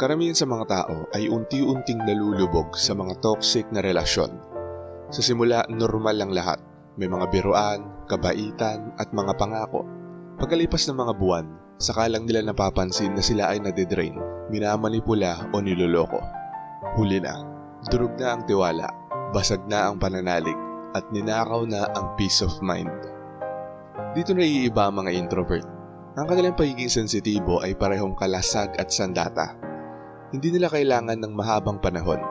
Karamihan sa mga tao ay unti-unting nalulubog sa mga toxic na relasyon. Sa simula, normal lang lahat. May mga biruan, kabaitan, at mga pangako. Pagkalipas ng mga buwan, saka lang nila napapansin na sila ay nadidrain, minamanipula o niloloko. Huli na, durog na ang tiwala, basag na ang pananalig, at ninakaw na ang peace of mind. Dito na iiba ang mga introvert. Ang kanilang pagiging sensitibo ay parehong kalasag at sandata. Hindi nila kailangan ng mahabang panahon.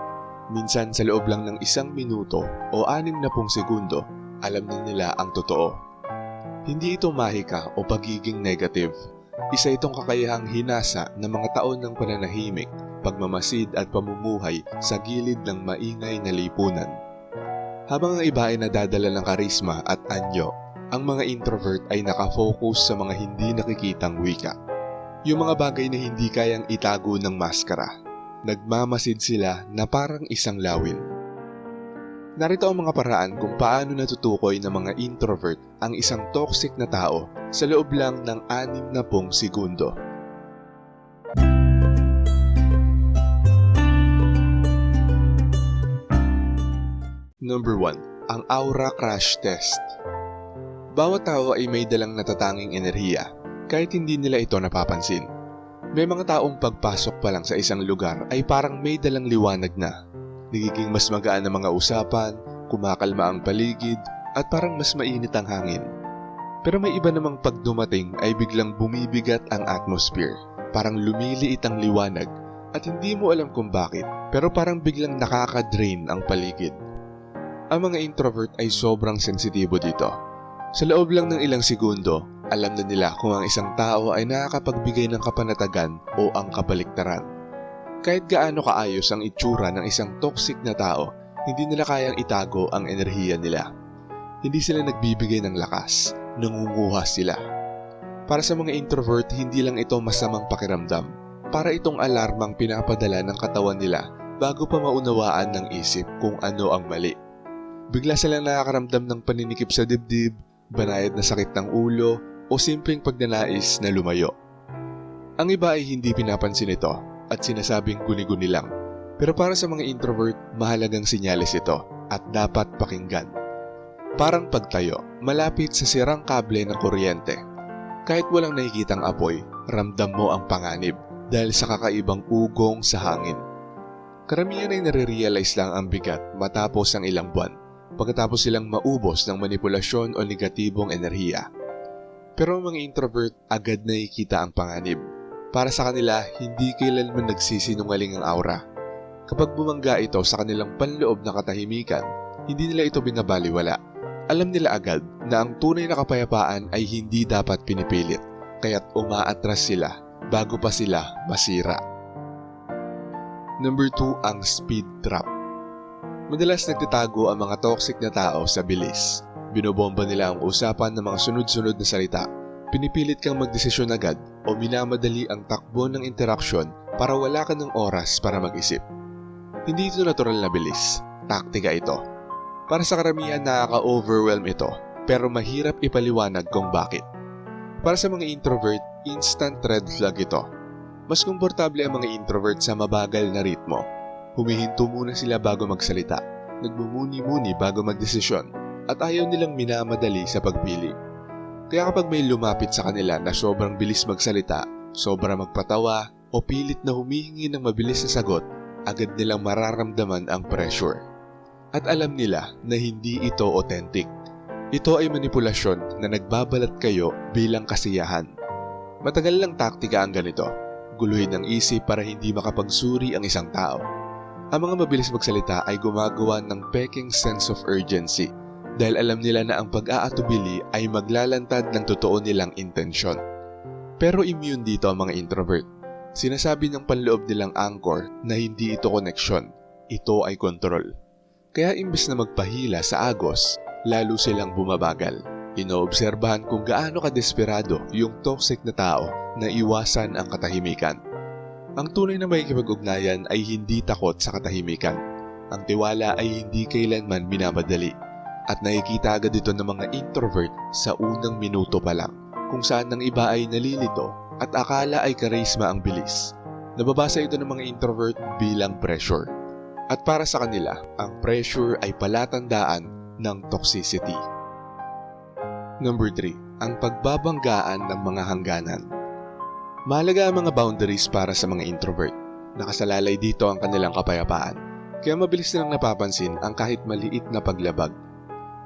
Minsan sa loob lang ng isang minuto o anim na pong segundo, alam na nila ang totoo. Hindi ito mahika o pagiging negative. Isa itong kakayahang hinasa ng mga taon ng pananahimik, pagmamasid at pamumuhay sa gilid ng maingay na lipunan. Habang ang iba ay nadadala ng karisma at anyo, ang mga introvert ay nakafocus sa mga hindi nakikitang wika. Yung mga bagay na hindi kayang itago ng maskara. Nagmamasid sila na parang isang lawin. Narito ang mga paraan kung paano natutukoy ng mga introvert ang isang toxic na tao sa loob lang ng anim na pong segundo. Number 1. Ang Aura Crash Test Bawat tao ay may dalang natatanging enerhiya kahit hindi nila ito napapansin. May mga taong pagpasok pa lang sa isang lugar ay parang may dalang liwanag na. Nagiging mas magaan ang mga usapan, kumakalma ang paligid, at parang mas mainit ang hangin. Pero may iba namang pag dumating ay biglang bumibigat ang atmosphere. Parang lumiliit ang liwanag at hindi mo alam kung bakit pero parang biglang nakaka-drain ang paligid. Ang mga introvert ay sobrang sensitibo dito. Sa loob lang ng ilang segundo, alam na nila kung ang isang tao ay nakakapagbigay ng kapanatagan o ang kabaliktaran. Kahit gaano kaayos ang itsura ng isang toxic na tao, hindi nila kayang itago ang enerhiya nila. Hindi sila nagbibigay ng lakas, nangunguha sila. Para sa mga introvert, hindi lang ito masamang pakiramdam. Para itong alarmang pinapadala ng katawan nila bago pa maunawaan ng isip kung ano ang mali. Bigla silang nakakaramdam ng paninikip sa dibdib, banayad na sakit ng ulo, o simpleng pagnanais na lumayo. Ang iba ay hindi pinapansin ito at sinasabing guni-guni lang. Pero para sa mga introvert, mahalagang sinyalis ito at dapat pakinggan. Parang pagtayo, malapit sa sirang kable ng kuryente. Kahit walang nakikitang apoy, ramdam mo ang panganib dahil sa kakaibang ugong sa hangin. Karamihan ay nare-realize lang ang bigat matapos ang ilang buwan, pagkatapos silang maubos ng manipulasyon o negatibong enerhiya. Pero ang mga introvert agad nakikita ang panganib. Para sa kanila, hindi kailanman nagsisinungaling ang aura. Kapag bumangga ito sa kanilang panloob na katahimikan, hindi nila ito binabaliwala. Alam nila agad na ang tunay na kapayapaan ay hindi dapat pinipilit, kaya't umaatras sila bago pa sila masira. Number 2 ang speed trap. Madalas nagtatago ang mga toxic na tao sa bilis. Binobomba nila ang usapan ng mga sunod-sunod na salita. Pinipilit kang magdesisyon agad o minamadali ang takbo ng interaksyon para wala ka ng oras para mag-isip. Hindi ito natural na bilis. Taktika ito. Para sa karamihan nakaka-overwhelm ito pero mahirap ipaliwanag kung bakit. Para sa mga introvert, instant red flag ito. Mas komportable ang mga introvert sa mabagal na ritmo. Humihinto muna sila bago magsalita, nagmumuni-muni bago magdesisyon, at ayaw nilang minamadali sa pagpili. Kaya kapag may lumapit sa kanila na sobrang bilis magsalita, sobra magpatawa, o pilit na humihingi ng mabilis na sagot, agad nilang mararamdaman ang pressure. At alam nila na hindi ito authentic. Ito ay manipulasyon na nagbabalat kayo bilang kasiyahan. Matagal lang taktika ang ganito. Guluhin ang isip para hindi makapagsuri ang isang tao. Ang mga mabilis magsalita ay gumagawa ng peking sense of urgency dahil alam nila na ang pag-aatubili ay maglalantad ng totoo nilang intensyon. Pero immune dito ang mga introvert. Sinasabi ng panloob nilang anchor na hindi ito koneksyon, ito ay kontrol. Kaya imbes na magpahila sa agos, lalo silang bumabagal. Inoobserbahan kung gaano kadesperado yung toxic na tao na iwasan ang katahimikan. Ang tunay na makikipag-ugnayan ay hindi takot sa katahimikan. Ang tiwala ay hindi kailanman minamadali. At nakikita agad ito ng mga introvert sa unang minuto pa lang, kung saan ng iba ay nalilito at akala ay karisma ang bilis. Nababasa ito ng mga introvert bilang pressure. At para sa kanila, ang pressure ay palatandaan ng toxicity. Number 3. Ang pagbabanggaan ng mga hangganan. Mahalaga ang mga boundaries para sa mga introvert. Nakasalalay dito ang kanilang kapayapaan. Kaya mabilis nilang napapansin ang kahit maliit na paglabag.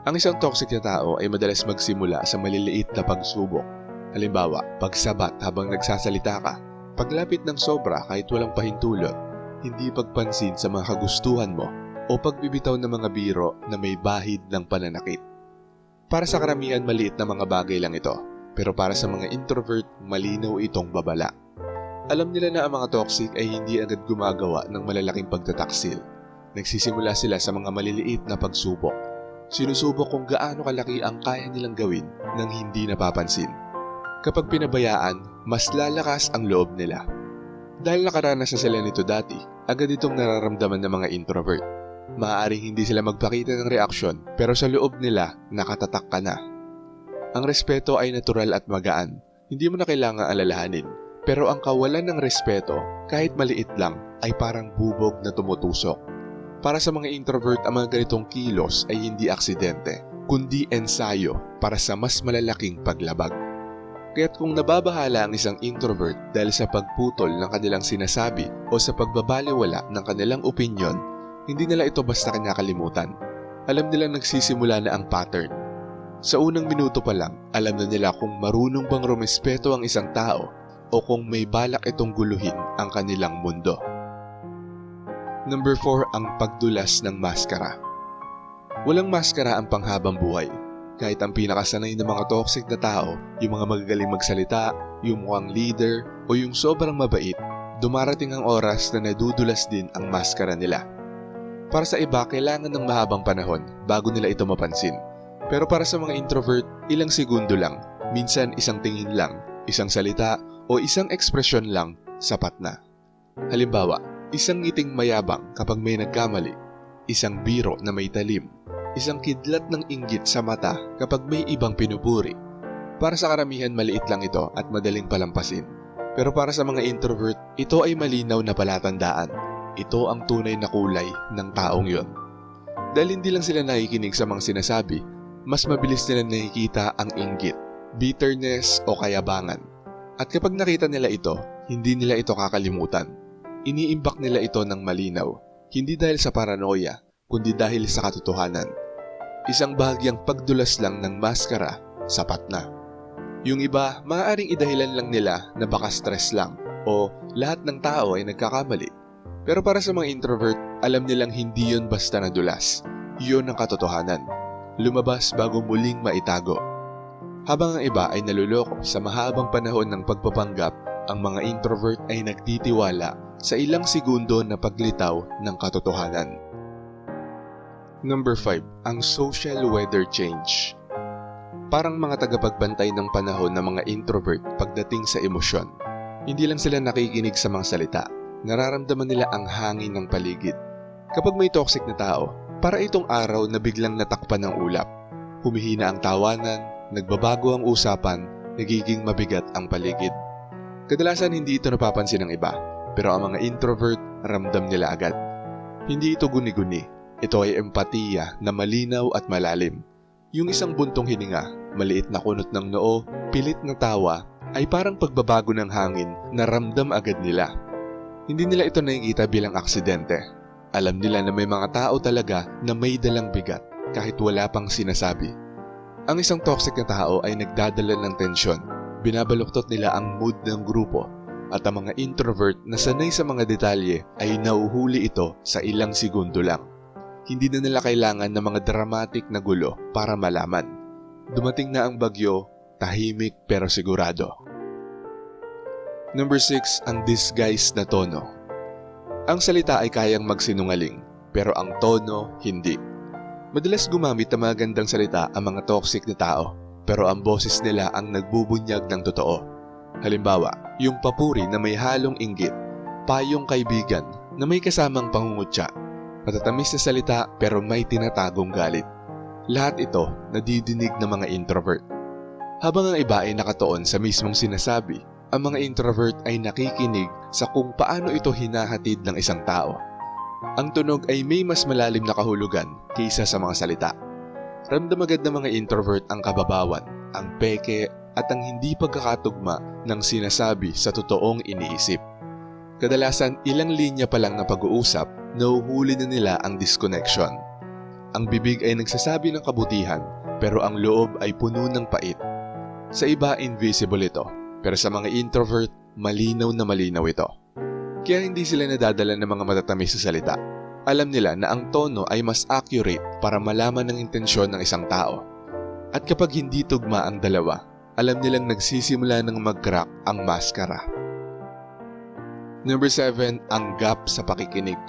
Ang isang toxic na tao ay madalas magsimula sa maliliit na pagsubok. Halimbawa, pagsabat habang nagsasalita ka, paglapit ng sobra kahit walang pahintulot, hindi pagpansin sa mga kagustuhan mo, o pagbibitaw ng mga biro na may bahid ng pananakit. Para sa karamihan maliit na mga bagay lang ito, pero para sa mga introvert, malinaw itong babala. Alam nila na ang mga toxic ay hindi agad gumagawa ng malalaking pagtataksil. Nagsisimula sila sa mga maliliit na pagsubok. Sinusubok kung gaano kalaki ang kaya nilang gawin nang hindi napapansin. Kapag pinabayaan, mas lalakas ang loob nila. Dahil nakaranas na sila nito dati, agad itong nararamdaman ng mga introvert. Maaaring hindi sila magpakita ng reaksyon pero sa loob nila nakatatak ka na. Ang respeto ay natural at magaan. Hindi mo na kailangang alalahanin. Pero ang kawalan ng respeto, kahit maliit lang, ay parang bubog na tumutusok. Para sa mga introvert, ang mga ganitong kilos ay hindi aksidente, kundi ensayo para sa mas malalaking paglabag. Kaya't kung nababahala ang isang introvert dahil sa pagputol ng kanilang sinasabi o sa pagbabaliwala ng kanilang opinyon, hindi nila ito basta kinakalimutan. Alam nila nagsisimula na ang pattern. Sa unang minuto pa lang, alam na nila kung marunong bang rumespeto ang isang tao o kung may balak itong guluhin ang kanilang mundo. Number 4 ang pagdulas ng maskara. Walang maskara ang panghabang buhay. Kahit ang pinakasanay ng mga toxic na tao, yung mga magagaling magsalita, yung mukhang leader, o yung sobrang mabait, dumarating ang oras na nadudulas din ang maskara nila. Para sa iba, kailangan ng mahabang panahon bago nila ito mapansin. Pero para sa mga introvert, ilang segundo lang, minsan isang tingin lang, isang salita, o isang ekspresyon lang, sapat na. Halimbawa, isang ngiting mayabang kapag may nagkamali, isang biro na may talim, isang kidlat ng inggit sa mata kapag may ibang pinupuri. Para sa karamihan maliit lang ito at madaling palampasin. Pero para sa mga introvert, ito ay malinaw na palatandaan. Ito ang tunay na kulay ng taong yon. Dahil hindi lang sila nakikinig sa mga sinasabi, mas mabilis nila nakikita ang inggit, bitterness o kayabangan. At kapag nakita nila ito, hindi nila ito kakalimutan. Iniimbak nila ito ng malinaw, hindi dahil sa paranoia, kundi dahil sa katotohanan. Isang bahagyang pagdulas lang ng maskara, sapat na. Yung iba, maaaring idahilan lang nila na baka stress lang o lahat ng tao ay nagkakamali. Pero para sa mga introvert, alam nilang hindi yon basta nadulas. Yun ang katotohanan. Lumabas bago muling maitago. Habang ang iba ay naluloko sa mahabang panahon ng pagpapanggap, ang mga introvert ay nagtitiwala sa ilang segundo na paglitaw ng katotohanan. Number 5. Ang social weather change. Parang mga tagapagbantay ng panahon ng mga introvert pagdating sa emosyon. Hindi lang sila nakikinig sa mga salita, nararamdaman nila ang hangin ng paligid. Kapag may toxic na tao, para itong araw na biglang natakpan ng ulap. Humihina ang tawanan, nagbabago ang usapan, nagiging mabigat ang paligid. Kadalasan hindi ito napapansin ng iba, pero ang mga introvert ramdam nila agad. Hindi ito guni-guni, ito ay empatiya na malinaw at malalim. Yung isang buntong hininga, maliit na kunot ng noo, pilit na tawa, ay parang pagbabago ng hangin na ramdam agad nila. Hindi nila ito nakikita bilang aksidente. Alam nila na may mga tao talaga na may dalang bigat kahit wala pang sinasabi. Ang isang toxic na tao ay nagdadala ng tensyon. Binabaluktot nila ang mood ng grupo at ang mga introvert na sanay sa mga detalye ay nauhuli ito sa ilang segundo lang. Hindi na nila kailangan ng mga dramatic na gulo para malaman. Dumating na ang bagyo, tahimik pero sigurado. Number 6, ang disguise na tono. Ang salita ay kayang magsinungaling, pero ang tono hindi. Madalas gumamit ng mga gandang salita ang mga toxic na tao, pero ang boses nila ang nagbubunyag ng totoo. Halimbawa, yung papuri na may halong inggit, payong kaibigan na may kasamang pangungutya, matatamis na salita pero may tinatagong galit. Lahat ito nadidinig ng mga introvert. Habang ang iba ay nakatoon sa mismong sinasabi, ang mga introvert ay nakikinig sa kung paano ito hinahatid ng isang tao. Ang tunog ay may mas malalim na kahulugan kaysa sa mga salita. Ramdam agad ng mga introvert ang kababawan, ang peke at ang hindi pagkakatugma ng sinasabi sa totoong iniisip. Kadalasan ilang linya pa lang na pag-uusap, nauhuli na nila ang disconnection. Ang bibig ay nagsasabi ng kabutihan pero ang loob ay puno ng pait. Sa iba, invisible ito pero sa mga introvert, malinaw na malinaw ito. Kaya hindi sila nadadala ng mga matatamis sa salita. Alam nila na ang tono ay mas accurate para malaman ang intensyon ng isang tao. At kapag hindi tugma ang dalawa, alam nilang nagsisimula ng mag-crack ang maskara. Number 7, ang gap sa pakikinig.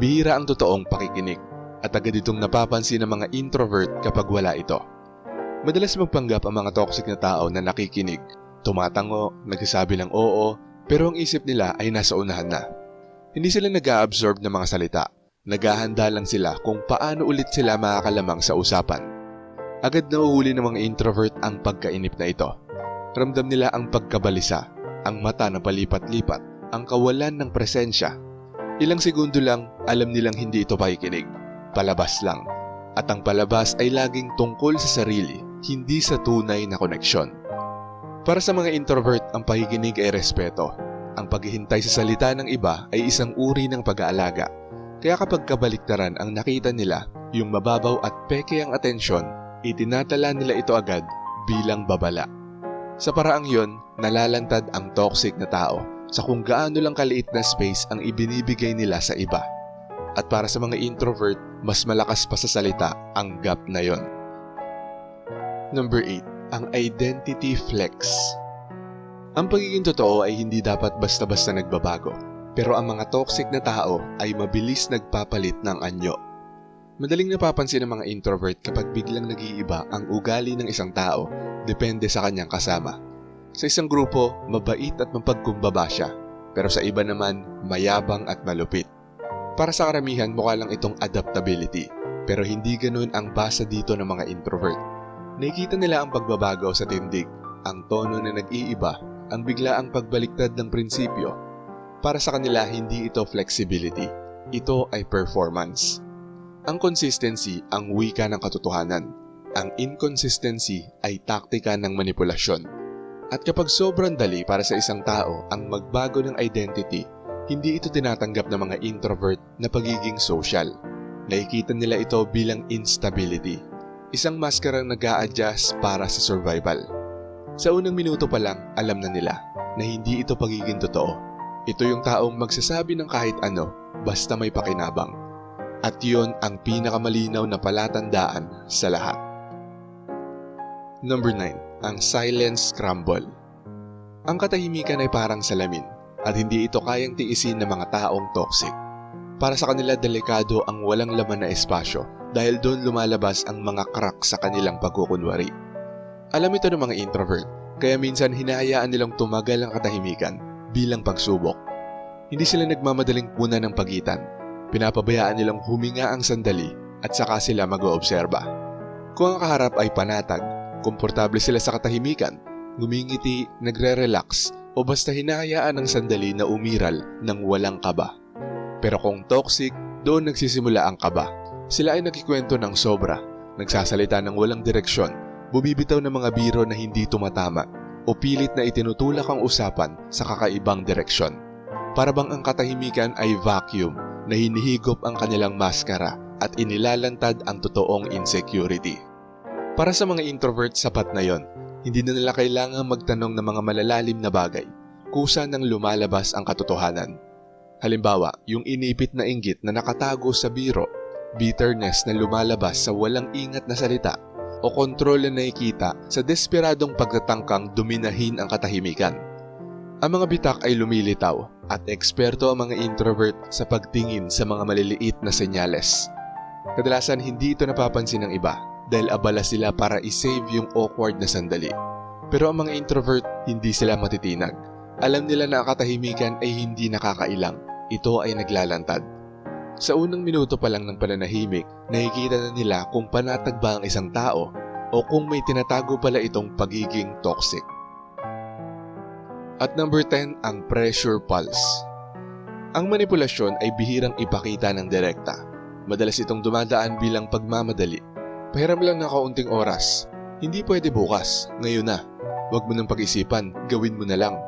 Bihira ang totoong pakikinig at agad itong napapansin ng mga introvert kapag wala ito. Madalas magpanggap ang mga toxic na tao na nakikinig Tumatango, nagsasabi ng oo, pero ang isip nila ay nasa unahan na. Hindi sila nag-a-absorb ng mga salita. Naghahanda lang sila kung paano ulit sila makakalamang sa usapan. Agad na uhuli ng mga introvert ang pagkainip na ito. Ramdam nila ang pagkabalisa, ang mata na palipat-lipat, ang kawalan ng presensya. Ilang segundo lang, alam nilang hindi ito pakikinig. Palabas lang. At ang palabas ay laging tungkol sa sarili, hindi sa tunay na koneksyon. Para sa mga introvert, ang pakikinig ay respeto. Ang paghihintay sa salita ng iba ay isang uri ng pag-aalaga. Kaya kapag kabaliktaran ang nakita nila, yung mababaw at peke ang atensyon, itinatala nila ito agad bilang babala. Sa paraang yon, nalalantad ang toxic na tao sa kung gaano lang kaliit na space ang ibinibigay nila sa iba. At para sa mga introvert, mas malakas pa sa salita ang gap na yon. Number 8 ang identity flex. Ang pagiging totoo ay hindi dapat basta-basta nagbabago, pero ang mga toxic na tao ay mabilis nagpapalit ng anyo. Madaling napapansin ng mga introvert kapag biglang nag-iiba ang ugali ng isang tao depende sa kanyang kasama. Sa isang grupo, mabait at mapagkumbaba siya, pero sa iba naman, mayabang at malupit. Para sa karamihan, mukha lang itong adaptability, pero hindi ganun ang basa dito ng mga introvert. Nakikita nila ang pagbabago sa tindig, ang tono na nag-iiba, ang bigla ang pagbaliktad ng prinsipyo. Para sa kanila, hindi ito flexibility. Ito ay performance. Ang consistency ang wika ng katotohanan. Ang inconsistency ay taktika ng manipulasyon. At kapag sobrang dali para sa isang tao ang magbago ng identity, hindi ito tinatanggap ng mga introvert na pagiging social. Nakikita nila ito bilang instability Isang maskarang nag adjust para sa survival. Sa unang minuto pa lang, alam na nila na hindi ito pagiging totoo. Ito yung taong magsasabi ng kahit ano basta may pakinabang. At yun ang pinakamalinaw na palatandaan sa lahat. Number 9. Ang silence scramble. Ang katahimikan ay parang salamin at hindi ito kayang tiisin ng mga taong toxic. Para sa kanila delikado ang walang laman na espasyo dahil doon lumalabas ang mga crack sa kanilang pagkukunwari. Alam ito ng mga introvert, kaya minsan hinahayaan nilang tumagal ang katahimikan bilang pagsubok. Hindi sila nagmamadaling puna ng pagitan. Pinapabayaan nilang huminga ang sandali at saka sila mag-oobserba. Kung ang kaharap ay panatag, komportable sila sa katahimikan, ngumingiti, nagre-relax o basta hinahayaan ng sandali na umiral ng walang kaba. Pero kung toxic, doon nagsisimula ang kaba sila ay nagkikwento ng sobra, nagsasalita ng walang direksyon, bumibitaw ng mga biro na hindi tumatama, o pilit na itinutulak ang usapan sa kakaibang direksyon. Para bang ang katahimikan ay vacuum na hinihigop ang kanilang maskara at inilalantad ang totoong insecurity. Para sa mga introvert sapat na yon, hindi na nila kailangang magtanong ng mga malalalim na bagay, kusa nang lumalabas ang katotohanan. Halimbawa, yung inipit na inggit na nakatago sa biro bitterness na lumalabas sa walang ingat na salita o kontrol na nakikita sa desperadong pagtatangkang duminahin ang katahimikan. Ang mga bitak ay lumilitaw at eksperto ang mga introvert sa pagtingin sa mga maliliit na senyales. Kadalasan hindi ito napapansin ng iba dahil abala sila para isave yung awkward na sandali. Pero ang mga introvert, hindi sila matitinag. Alam nila na ang katahimikan ay hindi nakakailang. Ito ay naglalantad. Sa unang minuto pa lang ng pananahimik, nakikita na nila kung panatag ba ang isang tao o kung may tinatago pala itong pagiging toxic. At number 10, ang pressure pulse. Ang manipulasyon ay bihirang ipakita ng direkta. Madalas itong dumadaan bilang pagmamadali. Pahiram lang ng kaunting oras. Hindi pwede bukas, ngayon na. Huwag mo nang pag-isipan, gawin mo na lang.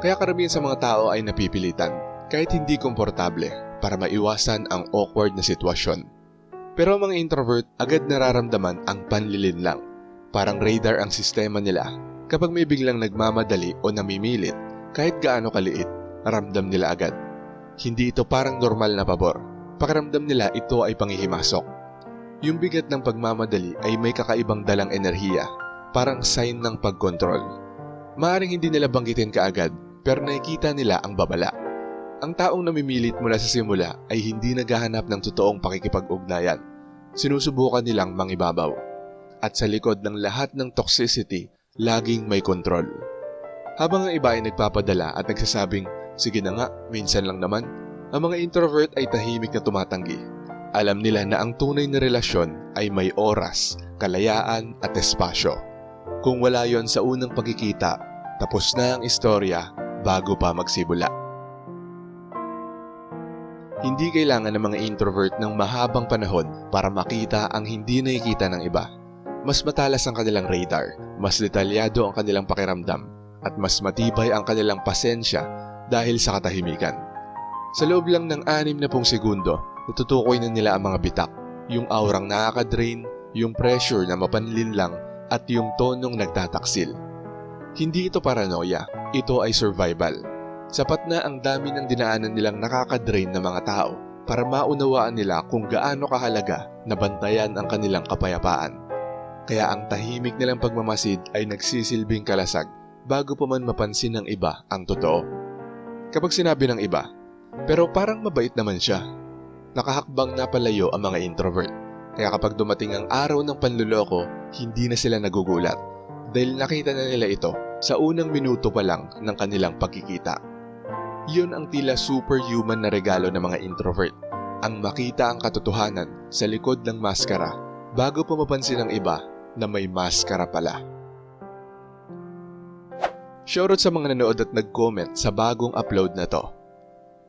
Kaya karamihan sa mga tao ay napipilitan, kahit hindi komportable, para maiwasan ang awkward na sitwasyon. Pero ang mga introvert agad nararamdaman ang panlilin lang. Parang radar ang sistema nila. Kapag may biglang nagmamadali o namimilit, kahit gaano kaliit, ramdam nila agad. Hindi ito parang normal na pabor. Pakiramdam nila ito ay panghihimasok. Yung bigat ng pagmamadali ay may kakaibang dalang enerhiya, parang sign ng pagkontrol. Maaring hindi nila banggitin kaagad, pero nakikita nila ang babala. Ang taong namimilit mula sa simula ay hindi naghahanap ng totoong pakikipag-ugnayan. Sinusubukan nilang mangibabaw. At sa likod ng lahat ng toxicity, laging may kontrol. Habang ang iba ay nagpapadala at nagsasabing, sige na nga, minsan lang naman, ang mga introvert ay tahimik na tumatanggi. Alam nila na ang tunay na relasyon ay may oras, kalayaan at espasyo. Kung wala yon sa unang pagkikita, tapos na ang istorya bago pa magsibula. Hindi kailangan ng mga introvert ng mahabang panahon para makita ang hindi nakikita ng iba. Mas matalas ang kanilang radar, mas detalyado ang kanilang pakiramdam, at mas matibay ang kanilang pasensya dahil sa katahimikan. Sa loob lang ng anim na pong segundo, natutukoy na nila ang mga bitak, yung aurang nakaka-drain, yung pressure na mapanlin lang, at yung tonong nagtataksil. Hindi ito paranoia, ito ay survival. Sapat na ang dami ng dinaanan nilang nakaka-drain na mga tao para maunawaan nila kung gaano kahalaga na bantayan ang kanilang kapayapaan. Kaya ang tahimik nilang pagmamasid ay nagsisilbing kalasag bago pa man mapansin ng iba ang totoo. Kapag sinabi ng iba, pero parang mabait naman siya, nakahakbang na palayo ang mga introvert. Kaya kapag dumating ang araw ng panluloko, hindi na sila nagugulat dahil nakita na nila ito sa unang minuto pa lang ng kanilang pagkikita. Yun ang tila superhuman na regalo ng mga introvert, ang makita ang katotohanan sa likod ng maskara bago pa mapansin ng iba na may maskara pala. Shoutout sa mga nanood at nag-comment sa bagong upload na to.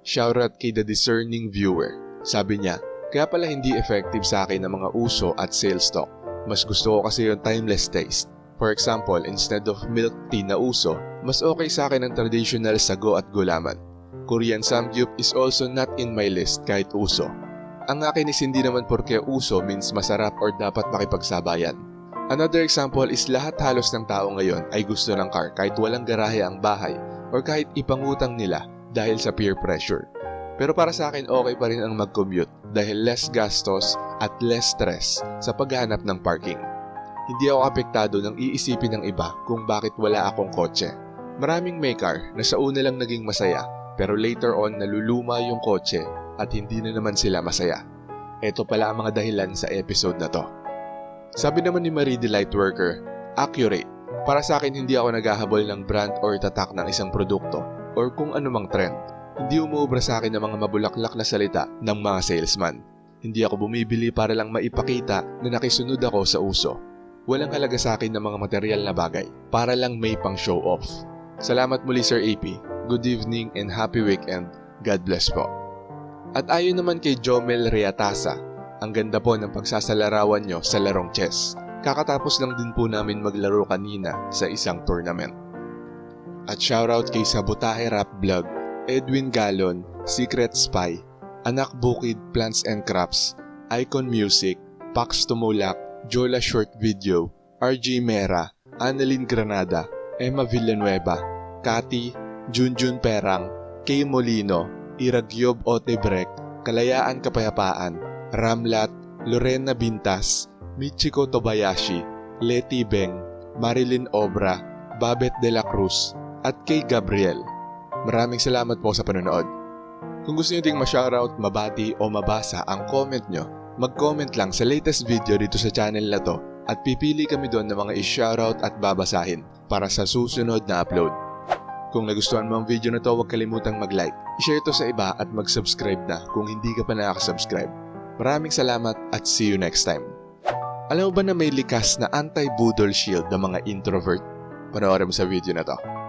Shoutout kay the discerning viewer. Sabi niya, kaya pala hindi effective sa akin ang mga uso at sales talk. Mas gusto ko kasi yung timeless taste. For example, instead of milk tea na uso, mas okay sa akin ang traditional sago at gulaman. Korean samgyup is also not in my list kahit uso. Ang akin is hindi naman porke uso means masarap or dapat makipagsabayan. Another example is lahat halos ng tao ngayon ay gusto ng car kahit walang garahe ang bahay or kahit ipangutang nila dahil sa peer pressure. Pero para sa akin okay pa rin ang mag-commute dahil less gastos at less stress sa paghahanap ng parking. Hindi ako apektado ng iisipin ng iba kung bakit wala akong kotse. Maraming may car na sa una lang naging masaya pero later on naluluma yung kotse at hindi na naman sila masaya. Ito pala ang mga dahilan sa episode na to. Sabi naman ni Marie the Lightworker, accurate. Para sa akin hindi ako naghahabol ng brand or tatak ng isang produkto or kung anumang trend. Hindi umuubra sa akin ng mga mabulaklak na salita ng mga salesman. Hindi ako bumibili para lang maipakita na nakisunod ako sa uso. Walang halaga sa akin ng mga material na bagay para lang may pang show off. Salamat muli Sir AP. Good evening and happy weekend. God bless po. At ayon naman kay Jomel Reatasa, ang ganda po ng pagsasalarawan nyo sa larong chess. Kakatapos lang din po namin maglaro kanina sa isang tournament. At shoutout kay Sabotahe Rap Vlog, Edwin Galon, Secret Spy, Anak Bukid Plants and Crops, Icon Music, Pax Tumulak, Jola Short Video, RJ Mera, Annalyn Granada, Emma Villanueva, Kati, Junjun Perang, Kay Molino, Iragyob Otebrek, Kalayaan Kapayapaan, Ramlat, Lorena Bintas, Michiko Tobayashi, Leti Beng, Marilyn Obra, Babet de la Cruz, at kay Gabriel. Maraming salamat po sa panonood. Kung gusto nyo ding ma-shoutout, mabati o mabasa ang comment nyo, mag-comment lang sa latest video dito sa channel na to at pipili kami doon ng mga i-shoutout at babasahin para sa susunod na upload. Kung nagustuhan mo ang video na to, huwag kalimutang mag-like, i-share to sa iba at mag-subscribe na kung hindi ka pa nakaka-subscribe. Maraming salamat at see you next time. Alam mo ba na may likas na anti-boodle shield ng mga introvert? Panoorin mo sa video na to.